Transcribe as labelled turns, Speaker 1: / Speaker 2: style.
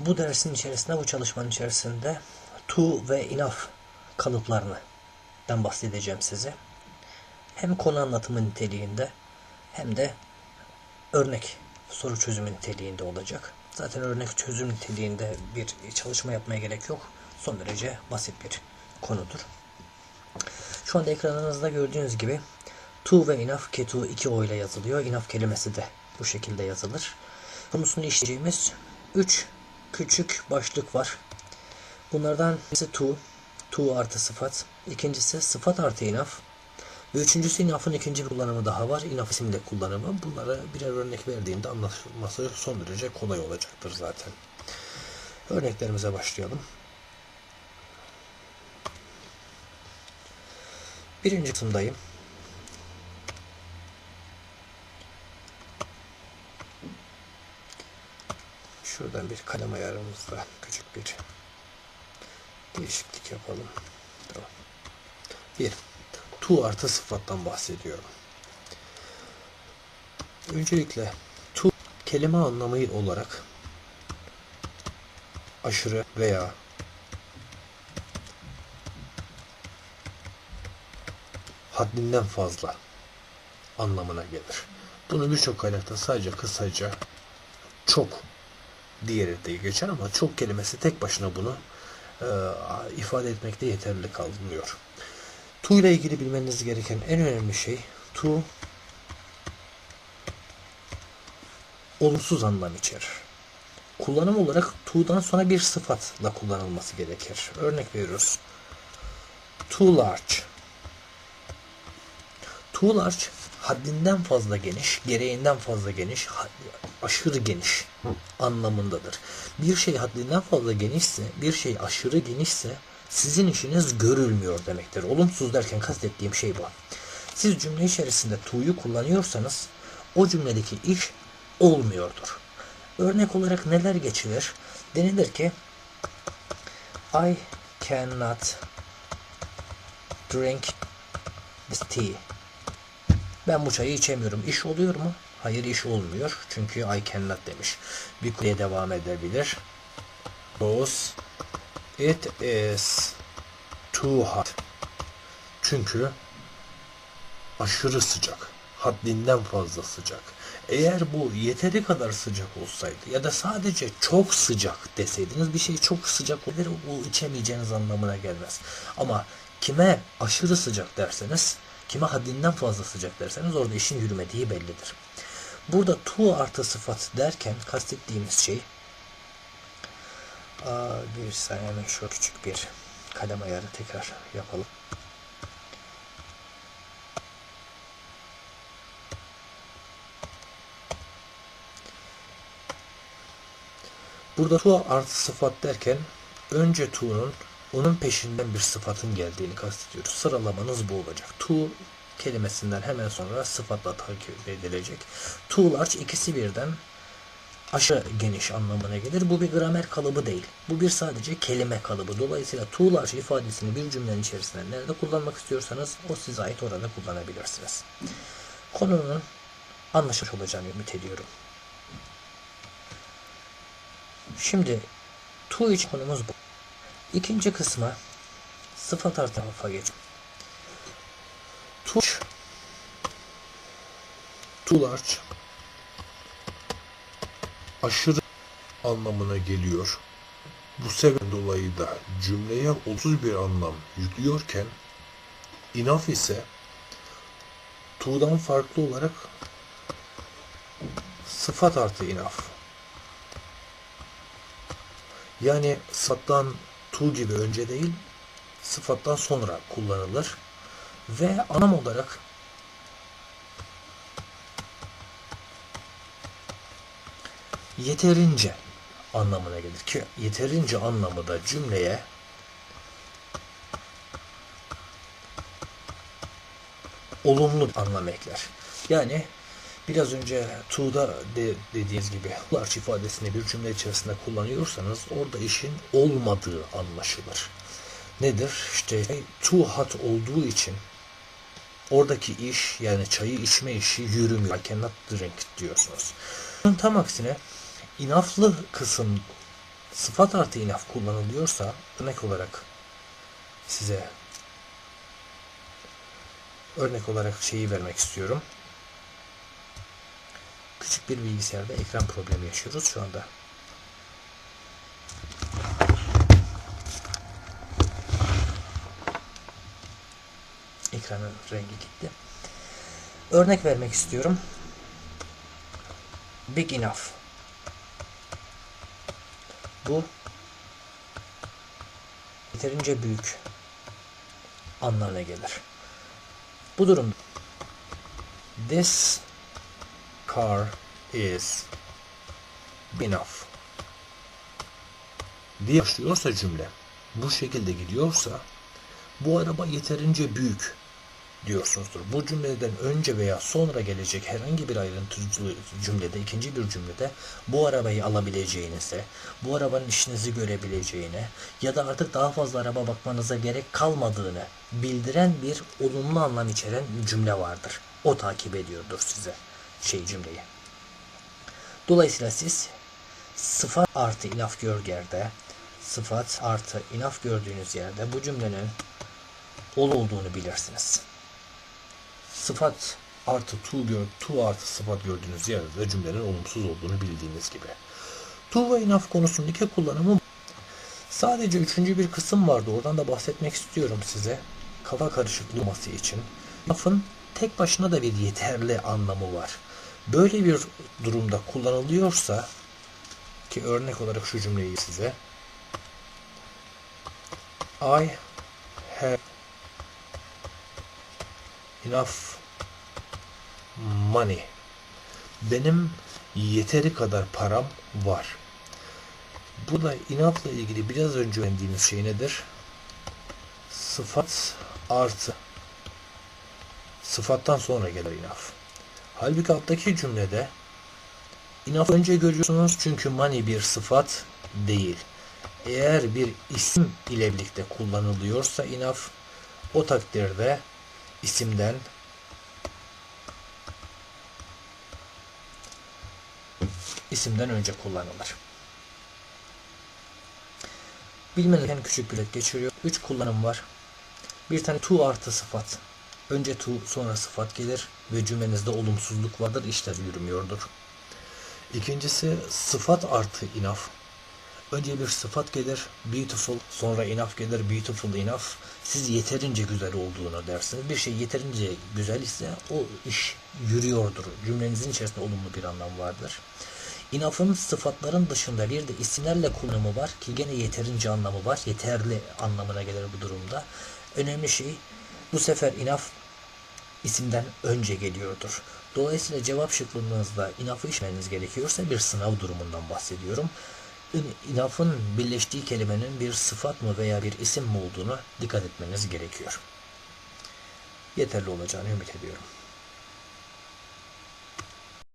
Speaker 1: Bu dersin içerisinde, bu çalışmanın içerisinde to ve enough kalıplarından bahsedeceğim size. Hem konu anlatımı niteliğinde hem de örnek soru çözümü niteliğinde olacak. Zaten örnek çözüm niteliğinde bir çalışma yapmaya gerek yok. Son derece basit bir konudur. Şu anda ekranınızda gördüğünüz gibi to ve enough to iki o ile yazılıyor. Enough kelimesi de bu şekilde yazılır. Konusunu işleyeceğimiz 3 küçük başlık var. Bunlardan birisi to, to artı sıfat. İkincisi sıfat artı enough. Ve üçüncüsü enough'ın ikinci bir kullanımı daha var. Enough isimli kullanımı. Bunlara birer örnek verdiğinde anlaşılması son derece kolay olacaktır zaten. Örneklerimize başlayalım. Birinci kısımdayım. Şuradan bir kalem ayarımızda küçük bir değişiklik yapalım. Tamam. Bir, to artı sıfattan bahsediyorum. Öncelikle to kelime anlamı olarak aşırı veya haddinden fazla anlamına gelir. Bunu birçok kaynakta sadece kısaca çok diğeri de geçer ama çok kelimesi tek başına bunu e, ifade etmekte yeterli kalmıyor. To ile ilgili bilmeniz gereken en önemli şey to olumsuz anlam içerir. Kullanım olarak to'dan sonra bir sıfatla kullanılması gerekir. Örnek veriyoruz. Too large. Too large haddinden fazla geniş, gereğinden fazla geniş, aşırı geniş anlamındadır. Bir şey haddinden fazla genişse, bir şey aşırı genişse sizin işiniz görülmüyor demektir. Olumsuz derken kastettiğim şey bu. Siz cümle içerisinde to'yu kullanıyorsanız o cümledeki iş olmuyordur. Örnek olarak neler geçilir? Denilir ki I cannot drink this tea. Ben bu çayı içemiyorum. İş oluyor mu? Hayır iş olmuyor. Çünkü I cannot demiş. Bir kureye devam edebilir. Because it is too hot. Çünkü aşırı sıcak. Haddinden fazla sıcak. Eğer bu yeteri kadar sıcak olsaydı ya da sadece çok sıcak deseydiniz bir şey çok sıcak olur bu içemeyeceğiniz anlamına gelmez. Ama kime aşırı sıcak derseniz kime haddinden fazla sıcak derseniz orada işin yürümediği bellidir. Burada to artı sıfat derken kastettiğimiz şey Aa, bir saniye hemen şu küçük bir kalem ayarı tekrar yapalım. Burada to artı sıfat derken önce to'nun onun peşinden bir sıfatın geldiğini kastediyoruz. Sıralamanız bu olacak. To kelimesinden hemen sonra sıfatla takip edilecek. To large ikisi birden aşağı geniş anlamına gelir. Bu bir gramer kalıbı değil. Bu bir sadece kelime kalıbı. Dolayısıyla to large ifadesini bir cümlenin içerisinde nerede kullanmak istiyorsanız o size ait orada kullanabilirsiniz. Konunun anlaşılmış olacağını ümit ediyorum. Şimdi to için konumuz bu. İkinci kısma sıfat artı tarafa geç. To
Speaker 2: Too aşırı anlamına geliyor. Bu sebep dolayı da cümleye olumsuz bir anlam yüklüyorken enough ise to'dan farklı olarak sıfat artı enough. Yani sıfattan to gibi önce değil sıfattan sonra kullanılır ve anlam olarak
Speaker 1: yeterince anlamına gelir ki yeterince anlamı da cümleye olumlu anlam ekler. Yani biraz önce to'da de, dediğiniz gibi large ifadesini bir cümle içerisinde kullanıyorsanız orada işin olmadığı anlaşılır. Nedir? İşte too hot olduğu için oradaki iş yani çayı içme işi yürümüyor. I cannot drink diyorsunuz. Bunun tam aksine inaflı kısım
Speaker 2: sıfat artı enough kullanılıyorsa örnek olarak size örnek olarak şeyi vermek istiyorum. Küçük bir bilgisayarda ekran problemi yaşıyoruz şu anda.
Speaker 1: Ekranın rengi gitti. Örnek vermek istiyorum. Big enough. Bu yeterince büyük anlamına gelir. Bu durumda
Speaker 2: This car is enough diye başlıyorsa cümle bu şekilde gidiyorsa bu araba yeterince büyük diyorsunuzdur. Bu cümleden önce veya sonra gelecek herhangi bir ayrıntılı cümlede, ikinci bir cümlede bu arabayı alabileceğinize, bu arabanın işinizi görebileceğine ya da artık daha fazla araba bakmanıza gerek kalmadığını bildiren bir olumlu anlam içeren cümle vardır. O takip ediyordur size şey cümleyi. Dolayısıyla siz sıfat artı inaf gölgerde, sıfat artı inaf gördüğünüz yerde bu cümlenin ol olduğunu bilirsiniz. Sıfat artı to, gör, to artı sıfat gördüğünüz yerde de cümlenin olumsuz olduğunu bildiğiniz gibi. To ve enough konusunun iki kullanımı sadece üçüncü bir kısım vardı. Oradan da bahsetmek istiyorum size. Kafa karışıklığı olması için. Enough'ın tek başına da bir yeterli anlamı var. Böyle bir durumda kullanılıyorsa ki örnek olarak şu cümleyi size I have enough money. Benim yeteri kadar param var. Burada inatla ilgili biraz önce öğrendiğimiz şey nedir? Sıfat artı sıfattan sonra gelir inaf. Halbuki alttaki cümlede inaf önce görüyorsunuz çünkü money bir sıfat değil. Eğer bir isim ile birlikte kullanılıyorsa inaf o takdirde isimden
Speaker 1: isimden önce kullanılır. Bilmeniz en küçük bir geçiriyor. 3 kullanım var. Bir tane to artı sıfat. Önce to sonra sıfat gelir ve cümlenizde olumsuzluk vardır, işler yürümüyordur.
Speaker 2: İkincisi sıfat artı enough. Önce bir sıfat gelir, beautiful, sonra enough gelir, beautiful enough.
Speaker 1: Siz yeterince güzel olduğunu dersiniz. Bir şey yeterince güzel ise o iş yürüyordur. Cümlenizin içerisinde olumlu bir anlam vardır. Enough'ın sıfatların dışında bir de isimlerle kullanımı var ki gene yeterince anlamı var. Yeterli anlamına gelir bu durumda. Önemli şey bu sefer enough isimden önce geliyordur. Dolayısıyla cevap şıklığınızda enough'ı işlemeniz gerekiyorsa bir sınav durumundan bahsediyorum. Enough'ın birleştiği kelimenin bir sıfat mı veya bir isim mi olduğunu dikkat etmeniz gerekiyor. Yeterli olacağını ümit ediyorum.